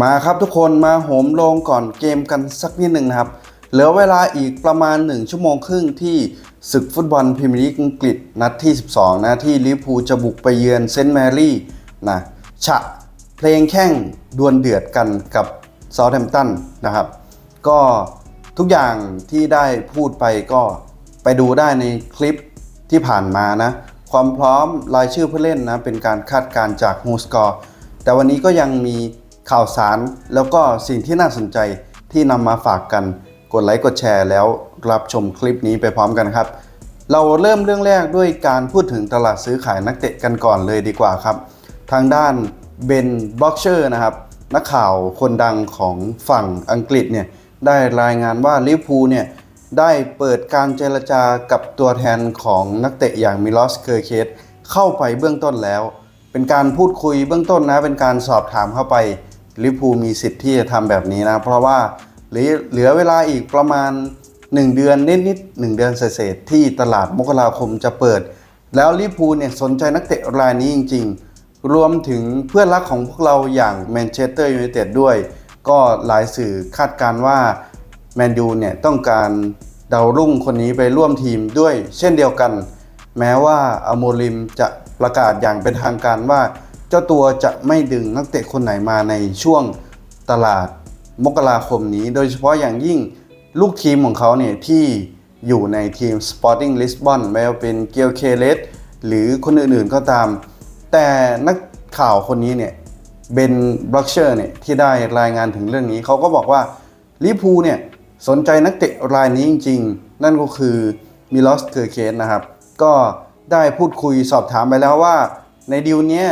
มาครับทุกคนมาโหมลงก่อนเกมกันสักนิดหนึ่งนะครับ เหลือเวลาอีกประมาณ 1 ชั่วโมงครึ่งที่ศึกฟุตบอลพรีเมียร์ลีกอังกฤษนัดที่ 12 นะที่ลิเวอร์พูลจะบุกไปเยือนเซนต์แมรี่นะฉะเพลงแข่งดวลเดือดกันกับเซาท์แฮมป์ตันนะครับ ก็ทุกอย่างที่ได้พูดไปก็ไปดูได้ในคลิปที่ผ่านมานะ ความพร้อมรายชื่อผู้เล่นนะเป็นการคาดการจากฮูสกอร์แต่วันนี้ก็ยังมี ข่าวสาร แล้วก็สิ่งที่น่าสนใจที่นำมาฝากกัน กดไลค์กดแชร์แล้วรับชมคลิปนี้ไปพร้อมกันครับ เราเริ่มเรื่องแรกด้วยการพูดถึงตลาดซื้อขายนักเตะกันก่อนเลยดีกว่าครับ ทางด้านเบนบล็อกเชอร์นะครับนักข่าวคนดังของฝั่งอังกฤษเนี่ยได้รายงานว่าลิเวอร์พูลเนี่ยได้เปิดการเจรจากับตัวแทนของนักเตะอย่างมิลอสเคอร์เคสเข้าไปเบื้องต้นแล้ว เป็นการพูดคุยเบื้องต้นนะเป็นการสอบถามเข้าไป ลิเวอร์พูมีสิทธิ์ที่จะทำแบบนี้นะ เพราะว่าเหลือเวลาอีกประมาณ 1 เดือนนิดๆหนึ่งเดือนเศษที่ตลาดมกราคมจะเปิด แล้วลิเวอร์พูเนี่ยสนใจนักเตะรายนี้จริง ๆ รวมถึงเพื่อนรักของพวกเราอย่างแมนเชสเตอร์ยูไนเต็ดด้วย ก็หลายสื่อคาดการณ์ว่าแมนยูเนี่ยต้องการดาวรุ่งคนนี้ไปร่วมทีมด้วยเช่นเดียวกัน แม้ว่าอโมริมจะประกาศอย่างเป็นทางการว่า เจ้าตัวจะไม่ดึงนักเตะคนไหนมาในช่วงตลาดมกราคมนี้ โดยเฉพาะอย่างยิ่งลูกทีมของเขาเนี่ยที่อยู่ในทีม Sporting Lisbon ไม่ว่าเป็นเกียวเคเลสหรือคนอื่นๆก็ตาม แต่นักข่าวคนนี้เนี่ยเบนบล็อกเชอร์เนี่ยที่ได้รายงานถึงเรื่องนี้ เขาก็บอกว่าลิพูเนี่ยสนใจนักเตะรายนี้จริง ๆ นั่นก็คือมิลอสเกอร์เคสนะครับ ก็ได้พูดคุยสอบถามไปแล้วว่าในดีลเนี้ย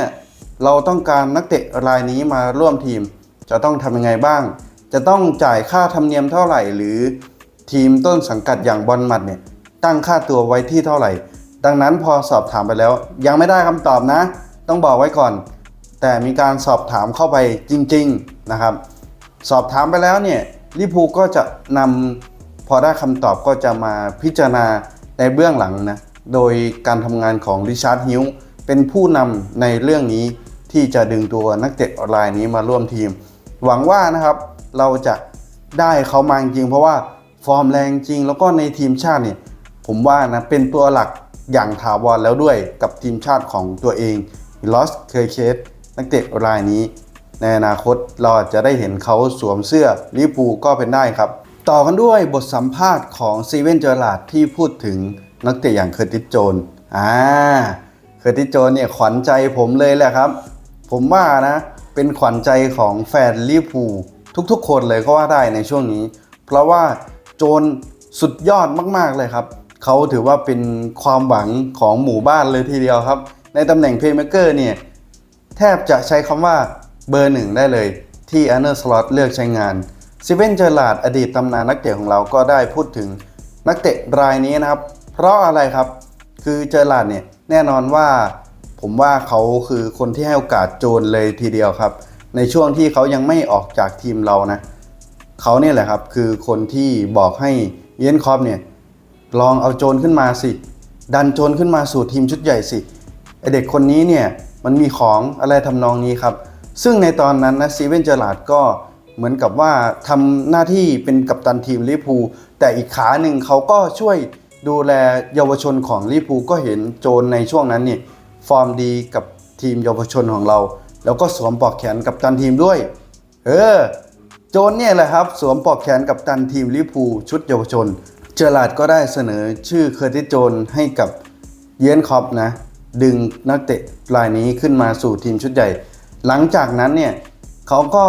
เราต้องการนักเตะรายนี้มาร่วมทีม จะต้องทำยังไงบ้าง จะต้องจ่ายค่าธรรมเนียมเท่าไหร่ หรือทีมต้นสังกัดอย่างบอลมัดเนี่ยตั้งค่าตัวไว้ที่เท่าไหร่ ดังนั้นพอสอบถามไปแล้ว ยังไม่ได้คำตอบนะ ต้องบอกไว้ก่อน แต่มีการสอบถามเข้าไปจริง ๆนะครับ สอบถามไปแล้วเนี่ยลิพูก็จะนำพอได้คำตอบก็จะมาพิจารณาในเบื้องหลังนะโดยการทำงานของริชาร์ดฮิวเป็นผู้นำในเรื่องนี้ ที่จะดึงตัวนักเตะรายนี้มาร่วมทีม หวังว่านะครับเราจะได้เขามาจริง เพราะว่าฟอร์มแรงจริง แล้วก็ในทีมชาติเนี่ยผมว่านะเป็นตัวหลักอย่างถาวรแล้วด้วยกับทีมชาติของตัวเองลอสเคยเคสนักเตะรายนี้ ในอนาคตเราจะได้เห็นเขาสวมเสื้อลิเวอร์พูก็เป็นได้ครับ ต่อกันด้วยบทสัมภาษณ์ของซีเวนเจอร์ลาดที่พูดถึงนักเตะอย่างเคอร์ติสโจนอ่าเคอร์ติสโจนเนี่ยขวัญใจผมเลยแหละครับ ผมว่านะ เป็นขวัญใจของแฟนลิเวอร์พูลทุกๆ คนเลยก็ว่าได้ในช่วงนี้ เพราะว่าโจนสุดยอดมากๆเลยครับ เขาถือว่าเป็นความหวังของหมู่บ้านเลยทีเดียวครับ ในตำแหน่งเพลย์เมเกอร์เนี่ย แทบจะใช้คำว่าเบอร์หนึ่งได้เลยที่อันเนอร์สล็อตเลือกใช้งานซิเวนเจอร์ลาดอดีตตำนานนักเตะของเราก็ได้พูดถึงนักเตะรายนี้นะครับ เพราะอะไรครับ คือเจอร์ลาดเนี่ยแน่นอนว่า ผมว่าเขาคือคนที่ให้โอกาสโจนเลยทีเดียวครับ ในช่วงที่เขายังไม่ออกจากทีมเรานะเขาเนี่ยแหละครับคือคนที่บอกให้เยนคอปเนี่ยลองเอาโจนขึ้นมาสิ ดันโจนขึ้นมาสู่ทีมชุดใหญ่สิไอเด็กคนนี้เนี่ยมันมีของอะไรทำนองนี้ครับ ซึ่งในตอนนั้นนะซีเวนเจอร์ลาดก็เหมือนกับว่าทำหน้าที่เป็นกัปตันทีมลิพูแต่อีกขาหนึ่งเขาก็ช่วยดูแลเยาวชนของลิพูก็เห็นโจนในช่วงนั้นนี่ ฟอร์มดีกับทีมเยาวชนของเรา แล้วก็สวมปลอกแขนกับตันทีมด้วย เออ โจนเนี่ยแหละครับ สวมปลอกแขนกับตันทีมลิพูชุดเยาวชน เจอร์ลาดก็ได้เสนอชื่อเคอร์ติสโจนให้กับเยนคอปนะ ดึงนักเตะรายนี้ขึ้นมาสู่ทีมชุดใหญ่ หลังจากนั้นเนี่ยเขาก็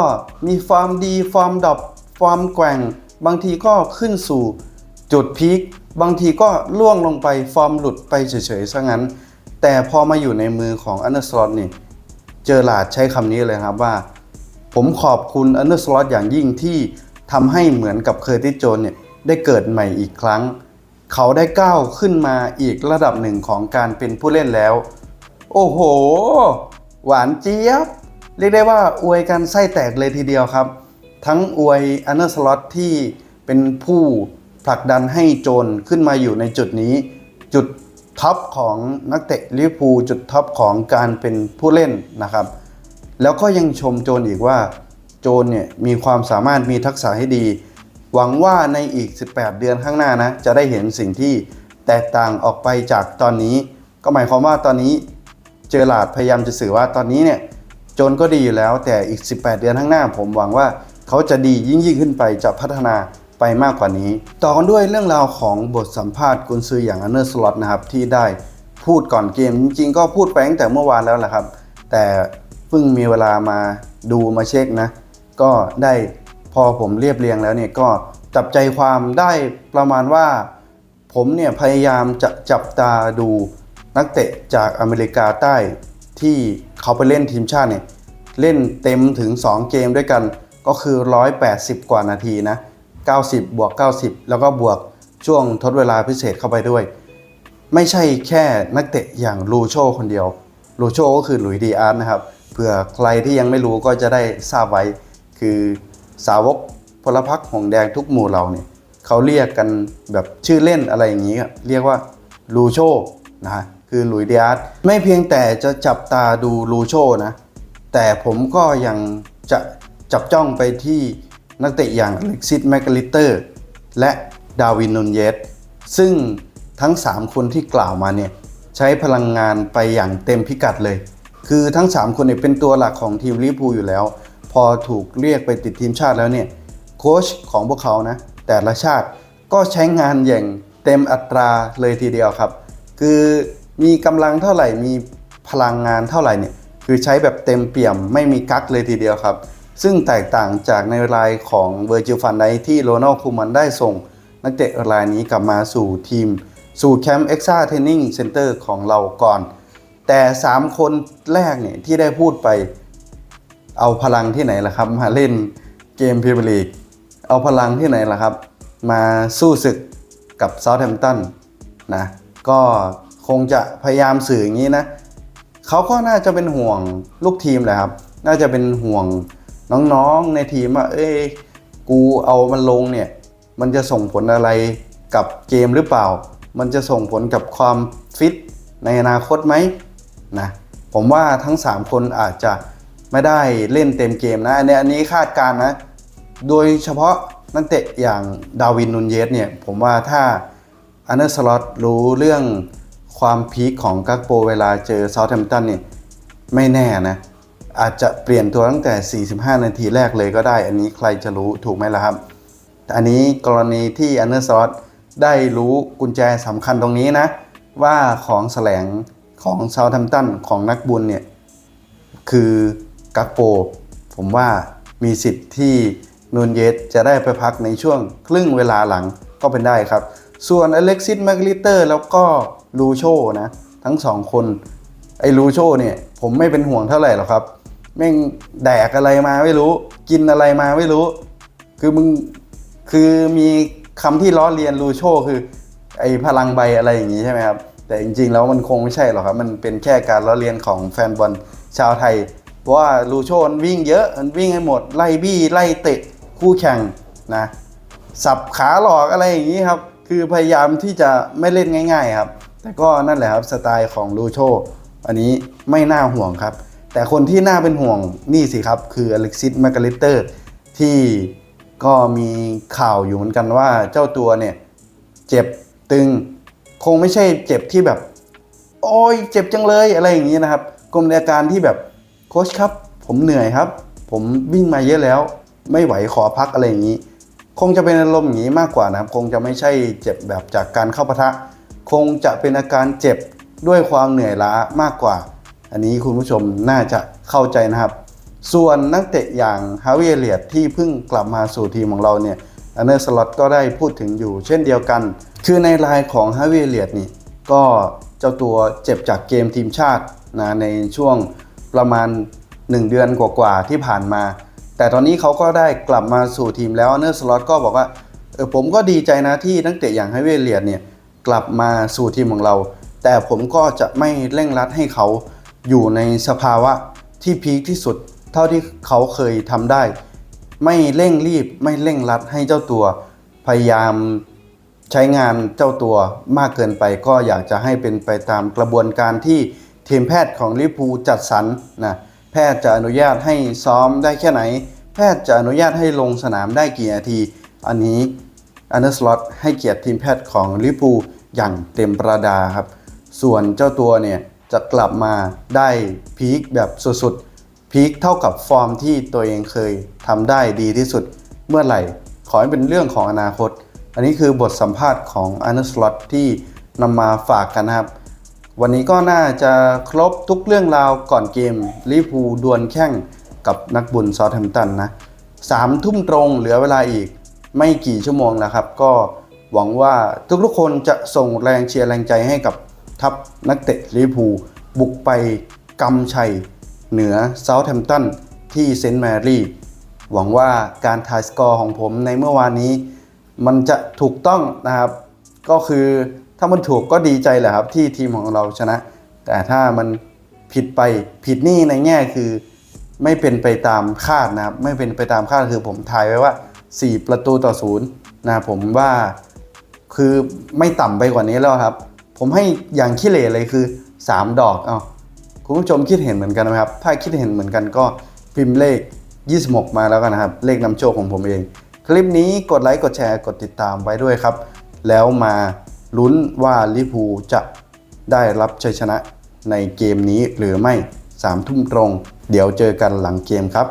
มีฟอร์มดีฟอร์มดรอปฟอร์มแกว่ง บางทีก็ขึ้นสู่จุดพีคบางทีก็ล่วงลงไปฟอร์มหลุดไปเฉยๆซะงั้น แต่พอมาอยู่ในมือของอันเดอร์สลอตนี่ เจอร์ลาดใช้คำนี้เลยครับว่า ผมขอบคุณอันเดอร์สลอตอย่างยิ่งที่ทำให้เหมือนกับเคอร์ติสโจนเนี่ยได้เกิดใหม่อีกครั้ง เขาได้ก้าวขึ้นมาอีกระดับหนึ่งของการเป็นผู้เล่นแล้ว โอ้โห หวานเจี๊ยบ เรียกได้ว่าอวยกันไส้แตกเลยทีเดียวครับ ทั้งอวยอันเดอร์สลอตที่เป็นผู้ผลักดันให้โจนขึ้นมาอยู่ในจุดนี้ จุด ท็อปของนักเตะลิเวอร์พูลจุดท็อปของการเป็นผู้เล่นนะครับ แล้วก็ยังชมโจนอีกว่าโจนเนี่ยมีความสามารถมีทักษะให้ดี หวังว่าในอีก 18 เดือนข้างหน้านะ จะได้เห็นสิ่งที่แตกต่างออกไปจากตอนนี้ ก็หมายความว่าตอนนี้เจอหลาดพยายามจะสื่อว่าตอนนี้เนี่ยโจนก็ดีอยู่แล้วแต่อีก 18 เดือนข้างหน้า ผมหวังว่าเขาจะดียิ่งยิ่งขึ้นไปจะพัฒนา ไปมากกว่านี้ ต่อกันด้วยเรื่องราวของบทสัมภาษณ์กุนซืออย่างอันเนอร์สล็อตนะครับที่ได้พูดก่อนเกมจริงๆก็พูดไปตั้งแต่เมื่อวานแล้วแหละครับ แต่เพิ่งมีเวลามาดูมาเช็คนะ ก็ได้พอผมเรียบเรียงแล้วเนี่ยก็จับใจความได้ประมาณว่า ผมเนี่ยพยายามจะจับตาดูนักเตะจากอเมริกาใต้ที่เขาไปเล่นทีมชาติเนี่ยเล่นเต็มถึง 2 เกมด้วยกันก็คือ 180 กว่านาทีนะ 90 บวก 90 แล้วก็บวกช่วงทดเวลาพิเศษเข้าไปด้วย ไม่ใช่แค่นักเตะอย่างลูโชคนเดียวลูโชก็คือหลุยดีอาร์ตนะครับเผื่อใครที่ยังไม่รู้ก็จะได้ทราบไว้ คือสาวกพลพรรคหงแดงทุกหมู่เราเนี่ยเขาเรียกกันแบบชื่อเล่นอะไรอย่างนี้ เรียกว่าลูโชนะฮะคือหลุยดีอาร์ตไม่เพียงแต่จะจับตาดูลูโชนะ แต่ผมก็ยังจะจับจ้องไปที่ นักเตะอย่างอเล็กซิสแมกกาลิเตอร์และดาวินนูนเยสซึ่งทั้ง 3 คนที่กล่าวมาเนี่ยใช้พลังงานไปอย่างเต็มพิกัดเลย คือทั้ง 3 คนเนี่ยเป็นตัวหลักของทีมลิเวอร์พูลอยู่แล้ว พอถูกเรียกไปติดทีมชาติแล้วเนี่ยโค้ชของพวกเขานะแต่ละชาติก็ใช้งานอย่างเต็มอัตราเลยทีเดียวครับ คือมีกำลังเท่าไหร่มีพลังงานเท่าไหร่เนี่ยคือใช้แบบเต็มเปี่ยมไม่มีกั๊กเลยทีเดียวครับ ซึ่งแตกต่างจากในรายของเวอร์จิลฟันไดที่โรนัลคูมันได้ส่ง นักเตะรายนี้กลับมาสู่ทีม สู่แคมป์เอ็กซ่าเทนนิ่งเซ็นเตอร์ของเราก่อน แต่ 3 คนแรกเนี่ยที่ได้พูดไปเอาพลังที่ไหนล่ะครับ มาเล่นเกมพรีเมียร์ลีกเอาพลังที่ไหนล่ะครับ มาสู้ศึกกับเซาท์แฮมป์ตันนะก็คงจะพยายามสื่ออย่างนี้นะเขาก็น่าจะเป็นห่วงลูกทีมแหละครับ น่าจะเป็นห่วง น้องๆในทีมว่าเอ้ยกูเอามันลงเนี่ย มันจะส่งผลอะไรกับเกมหรือเปล่า มันจะส่งผลกับความฟิตในอนาคตไหมนะผมว่าทั้ง 3 คนอาจจะไม่ได้เล่นเต็มเกมนะอันนี้อันนี้คาดการณ์นะ โดยเฉพาะนักเตะอย่างดาวินนูนเยสเนี่ย ผมว่าถ้าอันเดอร์สล็อตรู้เรื่องความพีคของกักโปเวลาเจอเซาท์แฮมป์ตันเนี่ย ไม่แน่นะ อาจจะเปลี่ยนตัวตั้งแต่ 45 นาทีแรกเลยก็ได้ อันนี้ใครจะรู้ถูกไหมล่ะครับ อันนี้กรณีที่อันเดอร์ซอสได้รู้กุญแจสำคัญตรงนี้นะ ว่าของแสลงของเซาท์แฮมตันของนักบุญเนี่ย คือกักโป ผมว่ามีสิทธิ์ที่นูนเยสจะได้ไปพักในช่วงครึ่งเวลาหลังก็เป็นได้ครับ ส่วนอเล็กซิสแมกลิเตอร์แล้วก็ลูโชนะ ทั้งสองคน ไอ้ลูโชเนี่ย ผมไม่เป็นห่วงเท่าไหร่หรอกครับ แม่งแดกอะไรมาไม่รู้ กินอะไรมาไม่รู้ คือมึงคือมีคำที่ล้อเลียนลูโชคือ ไอพลังใบอะไรอย่างนี้ใช่ไหมครับ แต่จริงๆแล้วมันคงไม่ใช่หรอกครับ มันเป็นแค่การล้อเลียนของแฟนบอลชาวไทย เพราะว่าลูโชนวิ่งเยอะมันวิ่งให้หมด ไล่บี้ไล่เตะคู่แข่งนะสับขาหลอกอะไรอย่างนี้ครับ คือพยายามที่จะไม่เล่นง่าย ๆ ครับ แต่ก็นั่นแหละครับสไตล์ของลูโชอันนี้ไม่น่าห่วงครับ แต่คนที่น่าเป็นห่วงนี่สิครับ คืออเล็กซิสแมกกาลิเตอร์ที่ก็มีข่าวอยู่เหมือนกันว่าเจ้าตัวเนี่ย เจ็บตึงคงไม่ใช่เจ็บที่แบบ โอ้ยเจ็บจังเลยอะไรอย่างนี้นะครับกลมในอาการที่แบบโค้ชครับ ผมเหนื่อยครับ ผมวิ่งมาเยอะแล้ว ไม่ไหวขอพักอะไรอย่างนี้ คงจะเป็นอารมณ์อย่างนี้มากกว่านะครับ คงจะไม่ใช่เจ็บแบบจากการเข้าปะทะ คงจะเป็นอาการเจ็บด้วยความเหนื่อยล้ามากกว่า อันนี้คุณผู้ชมน่าจะเข้าใจนะครับ ส่วนนักเตะอย่างฮาวิเอเลียดที่เพิ่งกลับมาสู่ทีมของเราเนี่ยอันเนอร์สล็อตก็ได้พูดถึงอยู่เช่นเดียวกัน คือในรายของฮาวิเอเลียดนี่ก็เจ้าตัวเจ็บจากเกมทีมชาตินะในช่วงประมาณ 1 เดือนกว่าๆที่ผ่านมา แต่ตอนนี้เขาก็ได้กลับมาสู่ทีมแล้วเนอร์สล็อตก็บอกว่าเออผมก็ดีใจนะที่นักเตะอย่างฮาวิเอเลียดเนี่ยกลับมาสู่ทีมของเรา แต่ผมก็จะไม่เร่งรัดให้เขา อยู่ในสภาวะที่พีคที่สุด เท่าที่เขาเคยทำได้ ไม่เร่งรีบไม่เร่งรัดให้เจ้าตัว พยายามใช้งานเจ้าตัวมากเกินไปก็อยากจะให้เป็นไปตามกระบวนการที่ทีมแพทย์ของลิเวอร์พูจัดสรรนะแพทย์จะอนุญาตให้ซ้อมได้แค่ไหน แพทย์จะอนุญาตให้ลงสนามได้กี่นาที อันนี้อันเดอร์สล็อตให้เกียรติทีมแพทย์ของลิเวอร์พูอย่างเต็มประดาครับ ส่วนเจ้าตัวเนี่ย จะกลับมาได้พีคแบบสุดๆ พีคเท่ากับฟอร์มที่ตัวเองเคยทำได้ดีที่สุดเมื่อไหร่ ขอให้เป็นเรื่องของอนาคต อันนี้คือบทสัมภาษณ์ของอันเดอร์สล็อตที่นำมาฝากกันนะครับ วันนี้ก็น่าจะครบทุกเรื่องราวก่อนเกมลิเวอร์พูดวลแข่งกับนักบุญซอแฮมตันนะสามทุ่มตรงเหลือเวลาอีกไม่กี่ชั่วโมงนะครับ ก็หวังว่าทุกๆคนจะส่งแรงเชียร์แรงใจให้กับ ทัพนักเตะลิเวอร์พูลบุกไปกำชัย เหนือเซาท์แฮมป์ตันที่เซนต์แมรี่ หวังว่าการทายสกอร์ของผมในเมื่อวานนี้ มันจะถูกต้องนะครับ ก็คือถ้ามันถูกก็ดีใจแหละครับที่ทีมของเราชนะ แต่ถ้ามันผิดไปผิดนี่ในแง่คือไม่เป็นไปตามคาดนะครับ ไม่เป็นไปตามคาดคือผมทายไว้ว่า 4 ประตูต่อศูนย์นะผมว่าคือไม่ต่ำไปกว่านี้แล้วครับ ผมให้อย่างขี้เหร่เลยคือ 3 ดอกเอาคุณผู้ชมคิดเห็นเหมือนกันไหมครับ ถ้าคิดเห็นเหมือนกันก็พิมพ์เลข 26 มาแล้วกันนะครับ เลขนำโชคของผมเอง คลิปนี้กดไลค์กดแชร์กดติดตามไว้ด้วยครับ แล้วมาลุ้นว่าลิเวอร์พูลจะได้รับชัยชนะในเกมนี้หรือไม่3ทุ่มตรง เดี๋ยวเจอกันหลังเกมครับ